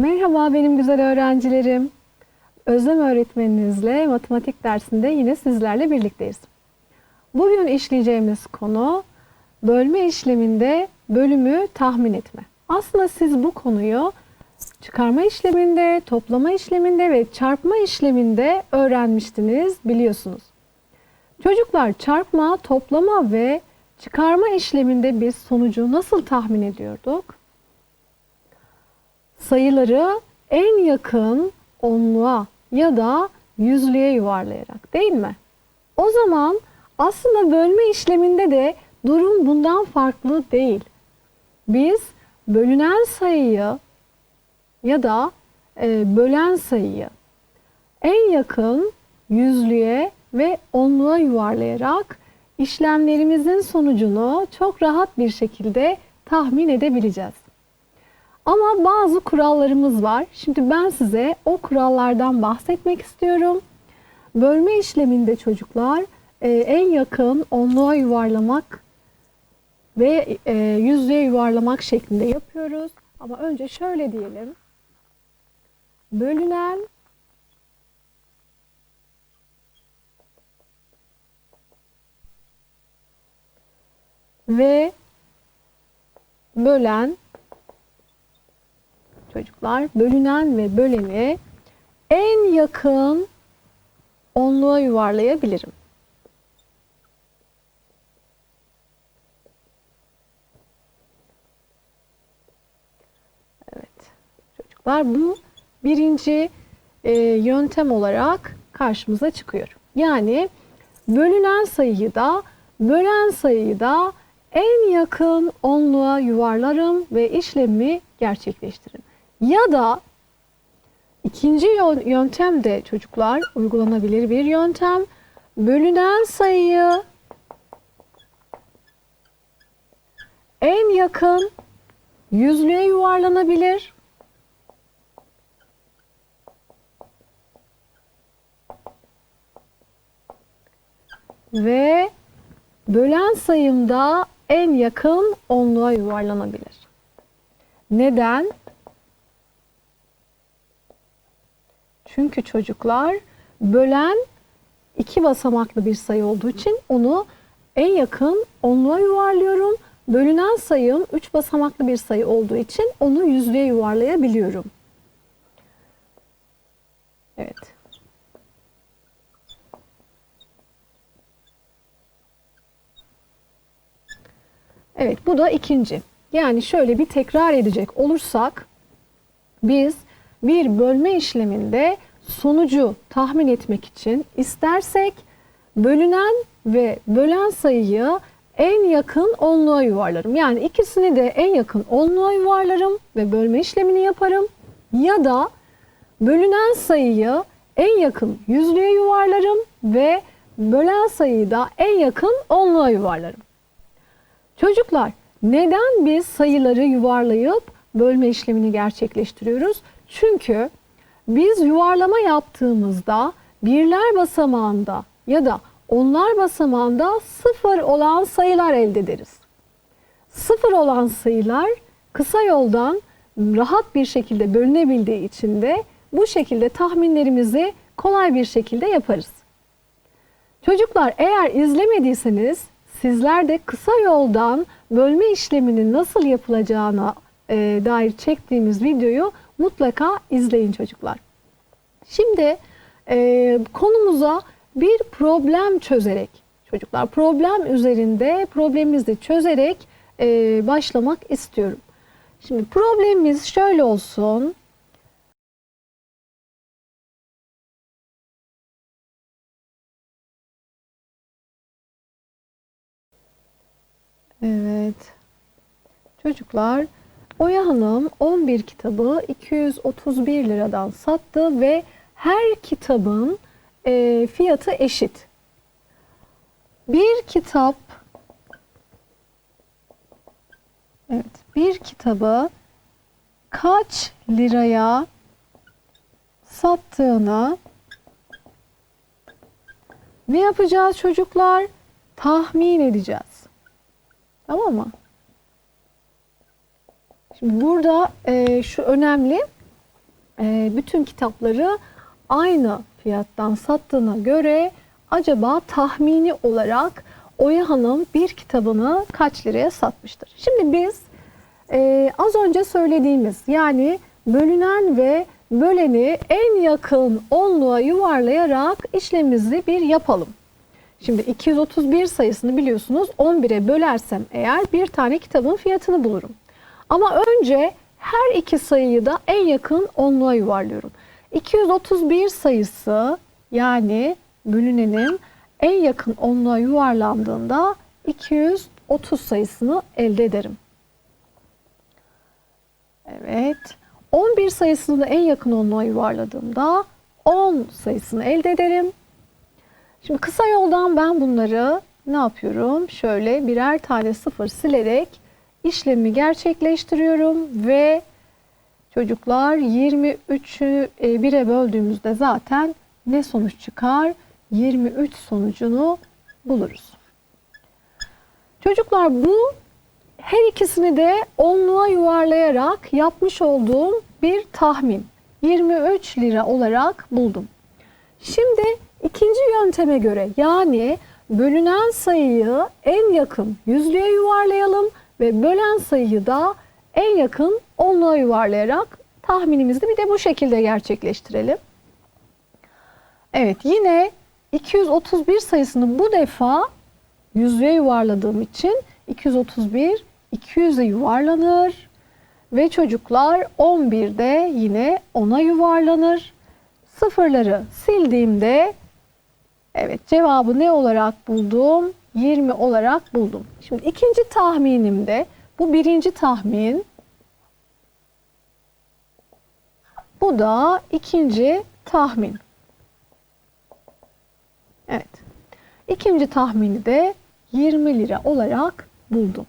Merhaba benim güzel öğrencilerim. Özlem öğretmeninizle matematik dersinde yine sizlerle birlikteyiz. Bugün işleyeceğimiz konu bölme işleminde bölümü tahmin etme. Aslında siz bu konuyu çıkarma işleminde, toplama işleminde ve çarpma işleminde öğrenmiştiniz, biliyorsunuz. Çocuklar çarpma, toplama ve çıkarma işleminde biz sonucu nasıl tahmin ediyorduk? Sayıları en yakın onluğa ya da yüzlüğe yuvarlayarak değil mi? O zaman aslında bölme işleminde de durum bundan farklı değil. Biz bölünen sayıyı ya da e, bölen sayıyı en yakın yüzlüğe ve onluğa yuvarlayarak işlemlerimizin sonucunu çok rahat bir şekilde tahmin edebileceğiz. Ama bazı kurallarımız var. Şimdi ben size o kurallardan bahsetmek istiyorum. Bölme işleminde çocuklar e, en yakın onluğa yuvarlamak ve e, yüzlüğe yuvarlamak şeklinde yapıyoruz. Ama önce şöyle diyelim. Bölünen ve bölen çocuklar bölünen ve böleni en yakın onluğa yuvarlayabilirim. Evet çocuklar bu birinci e, yöntem olarak karşımıza çıkıyor. Yani bölünen sayıyı da bölen sayıyı da en yakın onluğa yuvarlarım ve işlemi gerçekleştiririm. Ya da ikinci yöntem de çocuklar uygulanabilir bir yöntem. Bölünen sayıyı en yakın yüzlüğe yuvarlanabilir. Ve bölen sayımda en yakın onluğa yuvarlanabilir. Neden? Çünkü çocuklar bölen iki basamaklı bir sayı olduğu için onu en yakın onluğa yuvarlıyorum. Bölünen sayım üç basamaklı bir sayı olduğu için onu yüzlüğe yuvarlayabiliyorum. Evet. Evet bu da ikinci. Yani şöyle bir tekrar edecek olursak biz bir bölme işleminde sonucu tahmin etmek için istersek bölünen ve bölen sayıyı en yakın onluğa yuvarlarım. Yani ikisini de en yakın onluğa yuvarlarım ve bölme işlemini yaparım. Ya da bölünen sayıyı en yakın yüzlüğe yuvarlarım ve bölen sayıyı da en yakın onluğa yuvarlarım. Çocuklar neden biz sayıları yuvarlayıp bölme işlemini gerçekleştiriyoruz? Çünkü biz yuvarlama yaptığımızda birler basamağında ya da onlar basamağında sıfır olan sayılar elde ederiz. Sıfır olan sayılar kısa yoldan rahat bir şekilde bölünebildiği için de bu şekilde tahminlerimizi kolay bir şekilde yaparız. Çocuklar eğer izlemediyseniz sizler de kısa yoldan bölme işleminin nasıl yapılacağına e, dair çektiğimiz videoyu mutlaka izleyin çocuklar. Şimdi e, konumuza bir problem çözerek çocuklar problem üzerinde problemimizi çözerek e, başlamak istiyorum. Şimdi problemimiz şöyle olsun. Evet. Çocuklar Oya Hanım 11 kitabı 231 liradan sattı ve her kitabın e, fiyatı eşit. Bir kitap Evet, bir kitabı kaç liraya sattığını ne yapacağız çocuklar? Tahmin edeceğiz. Tamam mı? Burada e, şu önemli. e, bütün kitapları aynı fiyattan sattığına göre acaba tahmini olarak Oya Hanım bir kitabını kaç liraya satmıştır? Şimdi biz e, az önce söylediğimiz yani bölünen ve böleni en yakın onluğa yuvarlayarak işlemimizi bir yapalım. Şimdi 231 sayısını biliyorsunuz 11'e bölersem eğer bir tane kitabın fiyatını bulurum. Ama önce her iki sayıyı da en yakın onluğa yuvarlıyorum. 231 sayısı yani bölünenin en yakın onluğa yuvarlandığında 230 sayısını elde ederim. Evet. 11 sayısını da en yakın onluğa yuvarladığımda 10 sayısını elde ederim. Şimdi kısa yoldan ben bunları ne yapıyorum? Şöyle birer tane sıfır silerek işlemi gerçekleştiriyorum ve çocuklar 23'ü 1'e böldüğümüzde zaten ne sonuç çıkar? 23 sonucunu buluruz. Çocuklar bu her ikisini de onluğa yuvarlayarak yapmış olduğum bir tahmin. 23 lira olarak buldum. Şimdi ikinci yönteme göre yani bölünen sayıyı en yakın yüzlüğe yuvarlayalım ve bölen sayıyı da en yakın onluğa yuvarlayarak tahminimizi bir de bu şekilde gerçekleştirelim. Evet yine 231 sayısını bu defa yüzlüğe yuvarladığım için 231 200'e yuvarlanır ve çocuklar 11'de yine 10'a yuvarlanır. Sıfırları sildiğimde evet cevabı ne olarak buldum? 20 olarak buldum. Şimdi ikinci tahminimde bu birinci tahmin bu da ikinci tahmin. Evet. İkinci tahmini de 20 lira olarak buldum.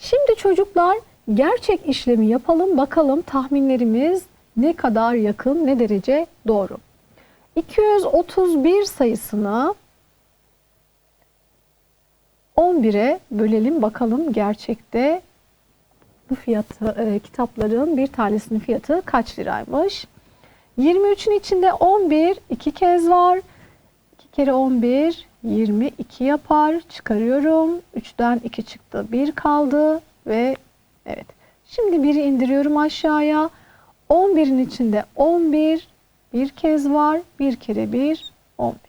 Şimdi çocuklar gerçek işlemi yapalım bakalım tahminlerimiz ne kadar yakın ne derece doğru. 231 sayısını 11'e bölelim bakalım gerçekte bu fiyatı e, kitapların bir tanesinin fiyatı kaç liraymış? 23'ün içinde 11 iki kez var. 2 kere 11 22 yapar. Çıkarıyorum. 3'ten 2 çıktı. 1 kaldı ve evet. Şimdi 1'i indiriyorum aşağıya. 11'in içinde 11 bir kez var. 1 kere 1 11.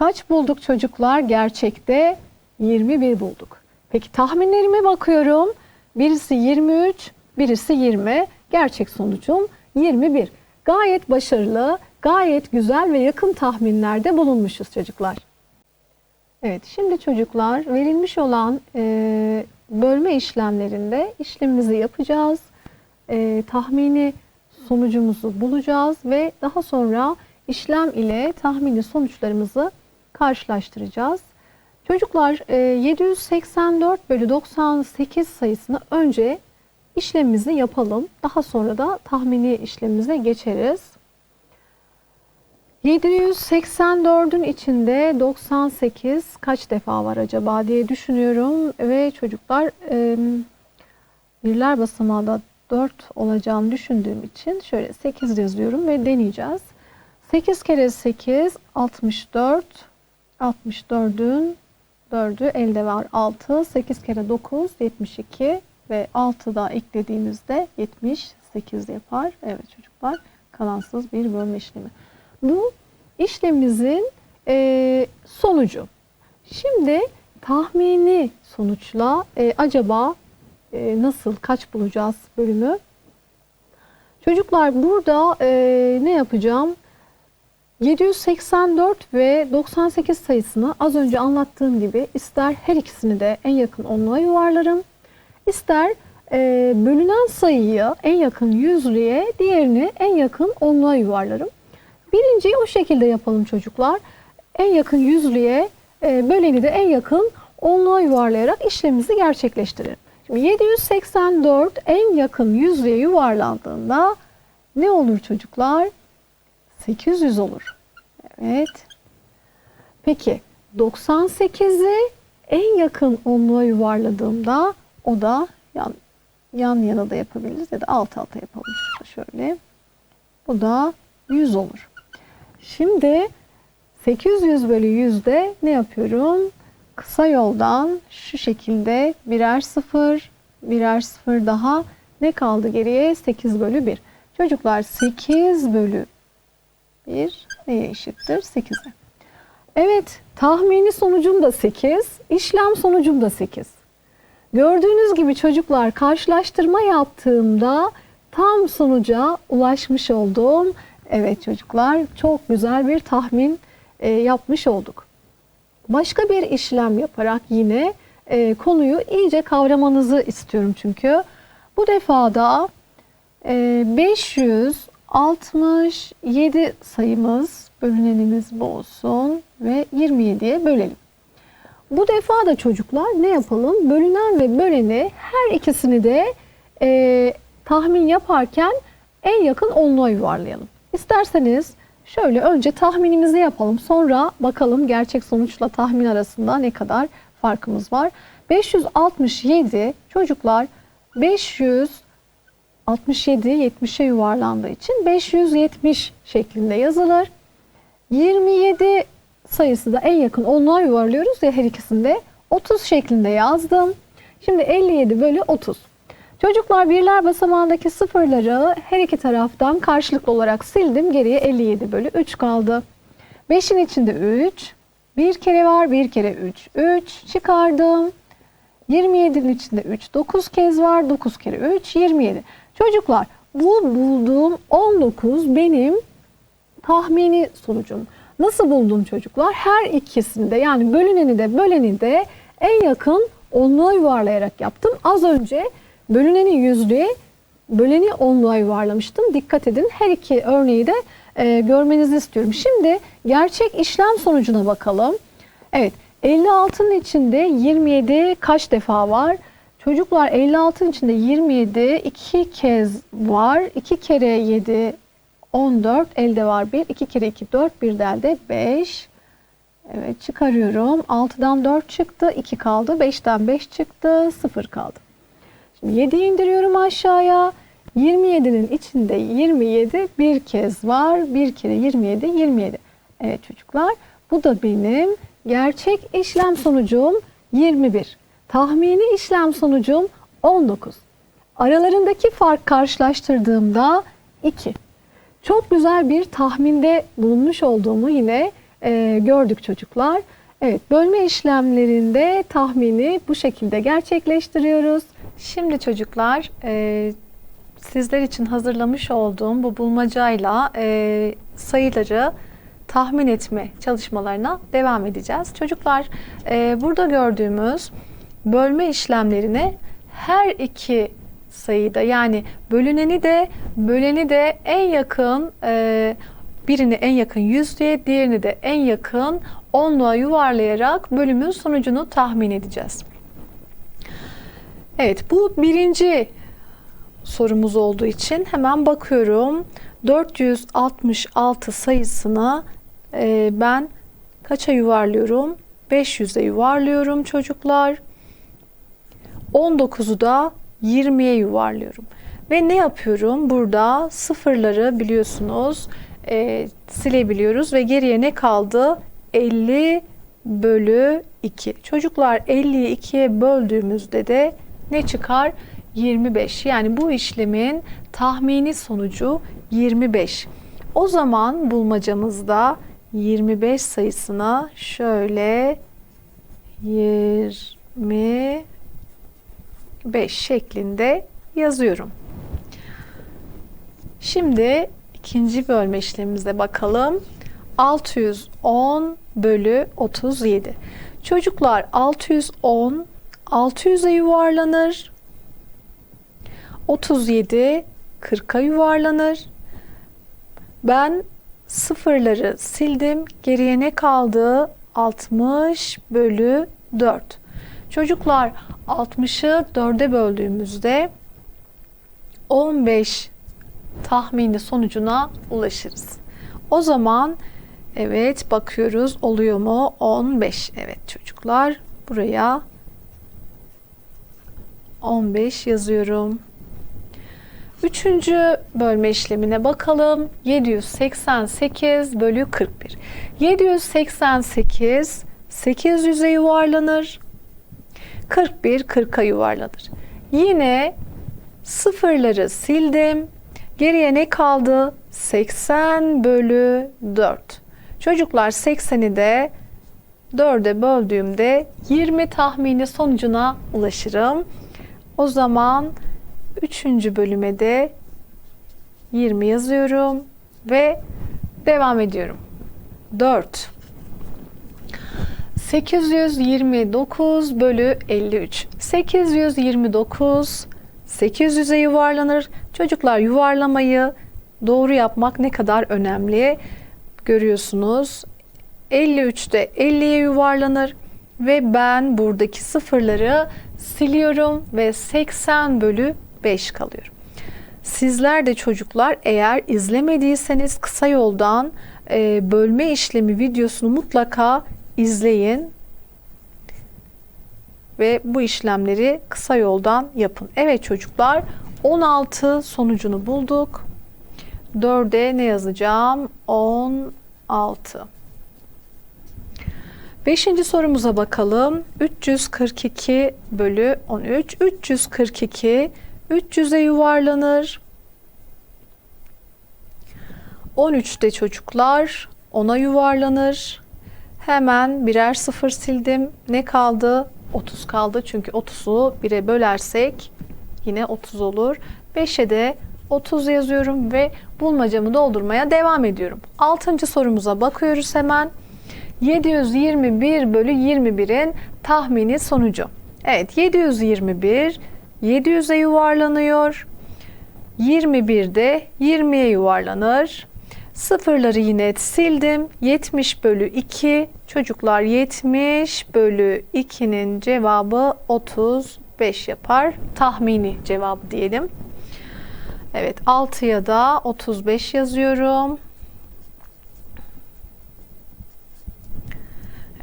Kaç bulduk çocuklar? Gerçekte 21 bulduk. Peki tahminlerime bakıyorum. Birisi 23, birisi 20. Gerçek sonucum 21. Gayet başarılı, gayet güzel ve yakın tahminlerde bulunmuşuz çocuklar. Evet, şimdi çocuklar verilmiş olan e, bölme işlemlerinde işlemimizi yapacağız. E, tahmini sonucumuzu bulacağız ve daha sonra işlem ile tahmini sonuçlarımızı karşılaştıracağız. Çocuklar 784 e, bölü 98 sayısını önce işlemimizi yapalım. Daha sonra da tahmini işlemimize geçeriz. 784'ün içinde 98 kaç defa var acaba diye düşünüyorum ve çocuklar birler basamağı da 4 olacağını düşündüğüm için şöyle 8 yazıyorum ve deneyeceğiz. 8 kere 8 64 64'ün 4'ü elde var 6 8 kere 9 72 ve 6 da eklediğimizde 78 yapar. Evet çocuklar kalansız bir bölme işlemi. Bu işlemimizin e, sonucu. Şimdi tahmini sonuçla e, acaba e, nasıl kaç bulacağız bölümü? Çocuklar burada e, ne yapacağım? 784 ve 98 sayısını az önce anlattığım gibi ister her ikisini de en yakın onluğa yuvarlarım. ister e, bölünen sayıyı en yakın yüzlüğe, diğerini en yakın onluğa yuvarlarım. Birinciyi o şekilde yapalım çocuklar. En yakın yüzlüğe, e, böleni de en yakın onluğa yuvarlayarak işlemimizi gerçekleştirelim. Şimdi 784 en yakın yüzlüğe yuvarlandığında ne olur çocuklar? 800 olur. Evet. Peki 98'i en yakın onluğa yuvarladığımda o da yani yan yana da yapabiliriz ya da alt alta yapalım. Şöyle. Bu da 100 olur. Şimdi 800 bölü 100'de ne yapıyorum? Kısa yoldan şu şekilde birer sıfır, birer sıfır daha ne kaldı geriye? 8 bölü 1. Çocuklar 8 bölü 1 neye eşittir? 8'e. Evet tahmini sonucum da 8, işlem sonucum da 8. Gördüğünüz gibi çocuklar karşılaştırma yaptığımda tam sonuca ulaşmış oldum. Evet çocuklar çok güzel bir tahmin e, yapmış olduk. Başka bir işlem yaparak yine e, konuyu iyice kavramanızı istiyorum çünkü. Bu defada e, 567 sayımız, bölünenimiz bu olsun ve 27'ye bölelim. Bu defa da çocuklar ne yapalım? Bölünen ve böleni her ikisini de e, tahmin yaparken en yakın onluğa yuvarlayalım. İsterseniz şöyle önce tahminimizi yapalım. Sonra bakalım gerçek sonuçla tahmin arasında ne kadar farkımız var. 567 çocuklar 567 70'e yuvarlandığı için 570 şeklinde yazılır. 27 sayısı da en yakın onluğa yuvarlıyoruz ya her ikisinde 30 şeklinde yazdım. Şimdi 57 bölü 30. Çocuklar birler basamağındaki sıfırları her iki taraftan karşılıklı olarak sildim. Geriye 57 bölü 3 kaldı. 5'in içinde 3. Bir kere var. Bir kere 3. 3 çıkardım. 27'nin içinde 3. 9 kez var. 9 kere 3. 27. Çocuklar bu bulduğum 19 benim tahmini sonucum. Nasıl buldum çocuklar? Her ikisinde yani bölüneni de böleni de en yakın onluğa yuvarlayarak yaptım. Az önce bölüneni yüzlüğe, böleni onluğa yuvarlamıştım. Dikkat edin her iki örneği de e, görmenizi istiyorum. Şimdi gerçek işlem sonucuna bakalım. Evet 56'nın içinde 27 kaç defa var? Çocuklar 56'nın içinde 27 iki kez var. 2 kere 7 14 elde var 1. 2 kere 2 4 bir de elde 5. Evet çıkarıyorum. 6'dan 4 çıktı. 2 kaldı. 5'ten 5 çıktı. 0 kaldı. Şimdi 7'yi indiriyorum aşağıya. 27'nin içinde 27 bir kez var. Bir kere 27 27. Evet çocuklar bu da benim gerçek işlem sonucum 21. Tahmini işlem sonucum 19. Aralarındaki fark karşılaştırdığımda 2. Çok güzel bir tahminde bulunmuş olduğumu yine e, gördük çocuklar. Evet bölme işlemlerinde tahmini bu şekilde gerçekleştiriyoruz. Şimdi çocuklar e, sizler için hazırlamış olduğum bu bulmacayla e, sayıları tahmin etme çalışmalarına devam edeceğiz. Çocuklar e, burada gördüğümüz bölme işlemlerine her iki sayıda yani bölüneni de böleni de en yakın e, birini en yakın yüzlüğe diğerini de en yakın onluğa yuvarlayarak bölümün sonucunu tahmin edeceğiz. Evet bu birinci sorumuz olduğu için hemen bakıyorum. 466 sayısını e, ben kaça yuvarlıyorum? 500'e yuvarlıyorum çocuklar. 19'u da 20'ye yuvarlıyorum. Ve ne yapıyorum? Burada sıfırları biliyorsunuz e, silebiliyoruz ve geriye ne kaldı? 50 bölü 2. Çocuklar 50'yi 2'ye böldüğümüzde de ne çıkar? 25. Yani bu işlemin tahmini sonucu 25. O zaman bulmacamızda 25 sayısına şöyle 20 5 şeklinde yazıyorum. Şimdi ikinci bölme işlemimize bakalım. 610 bölü 37. Çocuklar 610 600'e yuvarlanır. 37 40'a yuvarlanır. Ben sıfırları sildim. Geriye ne kaldı? 60 bölü 4. Çocuklar 60'ı 4'e böldüğümüzde 15 tahmini sonucuna ulaşırız. O zaman evet bakıyoruz oluyor mu? 15. Evet çocuklar buraya 15 yazıyorum. Üçüncü bölme işlemine bakalım. 788 bölü 41. 788 800'e yuvarlanır. 41 40'a yuvarlanır. Yine sıfırları sildim. Geriye ne kaldı? 80 bölü 4. Çocuklar 80'i de 4'e böldüğümde 20 tahmini sonucuna ulaşırım. O zaman 3. bölüme de 20 yazıyorum ve devam ediyorum. 4 829 bölü 53. 829 800'e yuvarlanır. Çocuklar yuvarlamayı doğru yapmak ne kadar önemli görüyorsunuz. 53'te 50'ye yuvarlanır ve ben buradaki sıfırları siliyorum ve 80 bölü 5 kalıyor. Sizler de çocuklar eğer izlemediyseniz kısa yoldan bölme işlemi videosunu mutlaka izleyin ve bu işlemleri kısa yoldan yapın. Evet çocuklar 16 sonucunu bulduk. 4'e ne yazacağım? 16. Beşinci sorumuza bakalım. 342 bölü 13. 342 300'e yuvarlanır. 13'te çocuklar 10'a yuvarlanır. Hemen birer sıfır sildim. Ne kaldı? 30 kaldı. Çünkü 30'u 1'e bölersek yine 30 olur. 5'e de 30 yazıyorum ve bulmacamı doldurmaya devam ediyorum. 6. sorumuza bakıyoruz hemen. 721 bölü 21'in tahmini sonucu. Evet 721 700'e yuvarlanıyor. 21 de 20'ye yuvarlanır. Sıfırları yine sildim. 70 bölü 2. Çocuklar 70 bölü 2'nin cevabı 35 yapar. Tahmini cevabı diyelim. Evet 6'ya da 35 yazıyorum.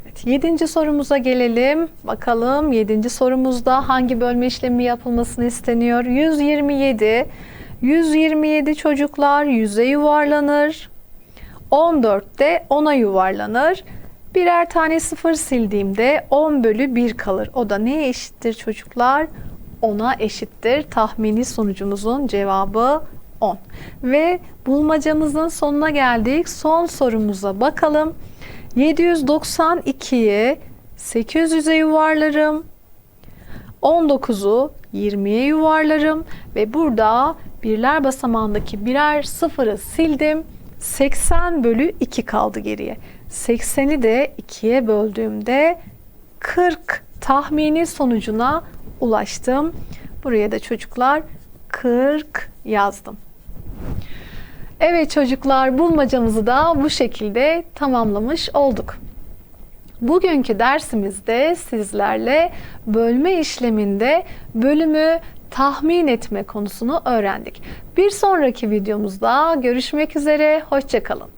Evet, yedinci sorumuza gelelim. Bakalım yedinci sorumuzda hangi bölme işlemi yapılmasını isteniyor? 127. 127 çocuklar 100'e yuvarlanır. 14 de 10'a yuvarlanır. Birer tane sıfır sildiğimde 10 bölü 1 kalır. O da neye eşittir çocuklar? 10'a eşittir. Tahmini sonucumuzun cevabı 10. Ve bulmacamızın sonuna geldik. Son sorumuza bakalım. 792'yi 800'e yuvarlarım. 19'u 20'ye yuvarlarım ve burada birler basamağındaki birer sıfırı sildim. 80 bölü 2 kaldı geriye. 80'i de 2'ye böldüğümde 40 tahmini sonucuna ulaştım. Buraya da çocuklar 40 yazdım. Evet çocuklar bulmacamızı da bu şekilde tamamlamış olduk. Bugünkü dersimizde sizlerle bölme işleminde bölümü tahmin etme konusunu öğrendik. Bir sonraki videomuzda görüşmek üzere, hoşçakalın.